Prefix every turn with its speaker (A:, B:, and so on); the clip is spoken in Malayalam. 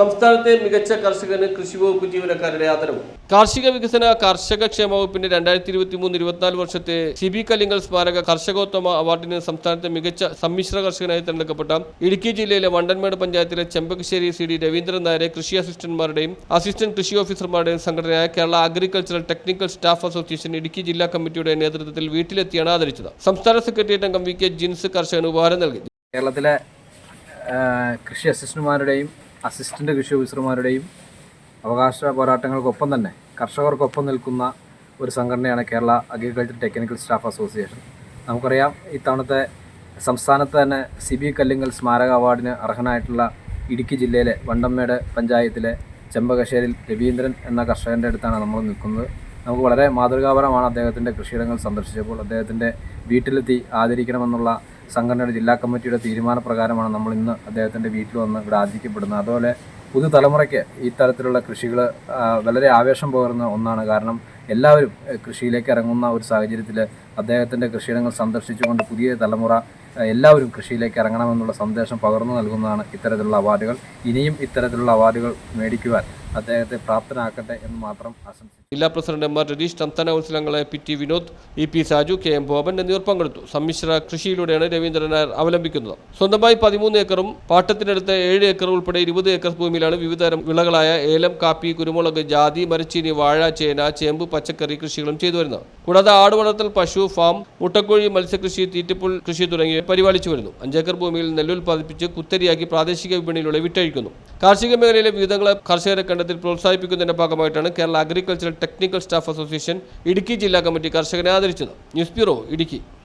A: സംസ്ഥാനത്തെ മികച്ച കർഷകന് കൃഷി വകുപ്പ് ജീവനക്കാരുടെ ആദരവ്. കാർഷിക വികസന കർഷക ക്ഷേമ വകുപ്പിന്റെ രണ്ടായിരത്തി ഇരുപത്തി മൂന്ന് ഇരുപത്തിനാല് വർഷത്തെ സിബി കല്ലിങ്കൽ സ്മാരക കർഷകോത്തമ അവാർഡിന് സംസ്ഥാനത്തെ മികച്ച സമ്മിശ്ര കർഷകനായി തിരഞ്ഞെടുക്കപ്പെട്ട ഇടുക്കി ജില്ലയിലെ വണ്ടൻമേട് പഞ്ചായത്തിലെ ചെമ്പകശ്ശേരി സി ഡി രവീന്ദ്രൻ നായരെ കൃഷി അസിസ്റ്റന്റുമാരുടെയും അസിസ്റ്റന്റ് കൃഷി ഓഫീസർമാരുടെയും സംഘടനയായ Kerala agricultural technical staff association Idukki ജില്ലാ കമ്മിറ്റിയുടെ നേതൃത്വത്തിൽ വീട്ടിലെത്തിയാണ് ആദരിച്ചത്. സംസ്ഥാന സെക്രട്ടേറിയറ്റ് അംഗം വി കെ ജിൻസ് കർഷകന് ഉപഹാരം നൽകി.
B: കേരളത്തിലെ കൃഷി അസിസ്റ്റന്റുമാരുടെയും അസിസ്റ്റന്റ് കൃഷി ഓഫീസർമാരുടെയും അവകാശ പോരാട്ടങ്ങൾക്കൊപ്പം തന്നെ കർഷകർക്കൊപ്പം നിൽക്കുന്ന ഒരു സംഘടനയാണ് Kerala agriculture technical staff association. നമുക്കറിയാം ഇത്തവണത്തെ സംസ്ഥാനത്ത് തന്നെ സി ബി കല്ലിങ്ങൽ സ്മാരക അവാർഡിന് അർഹനായിട്ടുള്ള ഇടുക്കി ജില്ലയിലെ വണ്ടമ്മേട് പഞ്ചായത്തിലെ ചെമ്പകശ്ശേരിൽ രവീന്ദ്രൻ എന്ന കർഷകന്റെ അടുത്താണ് നമ്മൾ നിൽക്കുന്നത്. നമുക്ക് വളരെ മാതൃകാപരമാണ് അദ്ദേഹത്തിന്റെ കൃഷിയിടങ്ങൾ സന്ദർശിച്ചപ്പോൾ അദ്ദേഹത്തിന്റെ വീട്ടിലെത്തി ആദരിക്കണമെന്നുള്ള സംഘടനയുടെ ജില്ലാ കമ്മിറ്റിയുടെ തീരുമാനപ്രകാരമാണ് നമ്മൾ ഇന്ന് അദ്ദേഹത്തിന്റെ വീട്ടിൽ വന്ന് ഇവിടെ ആദരിക്കപ്പെടുന്നത്. അതുപോലെ പുതുതലമുറയ്ക്ക് ഇത്തരത്തിലുള്ള തരത്തിലുള്ള കൃഷികൾ വളരെ ആവേശം പകർന്ന ഒന്നാണ്. കാരണം എല്ലാവരും കൃഷിയിലേക്ക് ഇറങ്ങുന്ന ഒരു സാഹചര്യത്തിൽ അദ്ദേഹത്തിന്റെ കൃഷിയിടങ്ങൾ സന്ദർശിച്ചുകൊണ്ട് പുതിയ തലമുറ എല്ലാവരും കൃഷിയിലേക്ക് ഇറങ്ങണമെന്നുള്ള സന്ദേശം പകർന്നു നൽകുന്നതാണ് ഇത്തരത്തിലുള്ള അവാർഡുകൾ. ഇനിയും ഇത്തരത്തിലുള്ള അവാർഡുകൾ മേടിക്കുവാൻ അദ്ദേഹത്തെ പ്രാപ്തനാക്കട്ടെ എന്ന് മാത്രം ആശംസിച്ചു
A: ജില്ലാ പ്രസിഡന്റ് എം ആർ രതീഷ് സംസ്ഥാന council P T Vinod E P Saju K M Boban എന്നിവർ പങ്കെടുത്തു. സമ്മിശ്ര കൃഷിയിലൂടെയാണ് രവീന്ദ്രൻ നായർ അവലംബിക്കുന്നത്. സ്വന്തമായി പതിമൂന്ന് ഏക്കറും പാട്ടത്തിനടുത്ത് ഏഴ് ഏക്കർ ഉൾപ്പെടെ ഇരുപത് ഏക്കർ ഭൂമിയിലാണ് വിവിധതരം വിളകളായ ഏലം കാപ്പി കുരുമുളക് ജാതി മരച്ചീനി വാഴ ചേന ചേമ്പ് പച്ചക്കറി കൃഷികളും ചെയ്തു വരുന്നത്. കൂടാതെ ആടുവളർത്തൽ പശു ഫാം മുട്ടക്കോഴി മത്സ്യകൃഷി തീറ്റപ്പുൽ കൃഷി തുടങ്ങിയ പരിപാലിച്ചു വരുന്നു. അഞ്ചേക്കർ ഭൂമിയിൽ നെല്ലുൽപാദിപ്പിച്ച് കുത്തരിയാക്കി പ്രാദേശിക വിപണിയിലൂടെ വിറ്റഴിക്കുന്നു. കാർഷിക മേഖലയിലെ വിവിധങ്ങളെ കർഷകരെ കണ്ടെത്തി പ്രോത്സാഹിപ്പിക്കുന്നതിന്റെ ഭാഗമായിട്ടാണ് Kerala agricultural technical staff association Idukki ജില്ലാ കമ്മിറ്റി കർഷകരെ ആദരിച്ചത്. News bureau Idukki.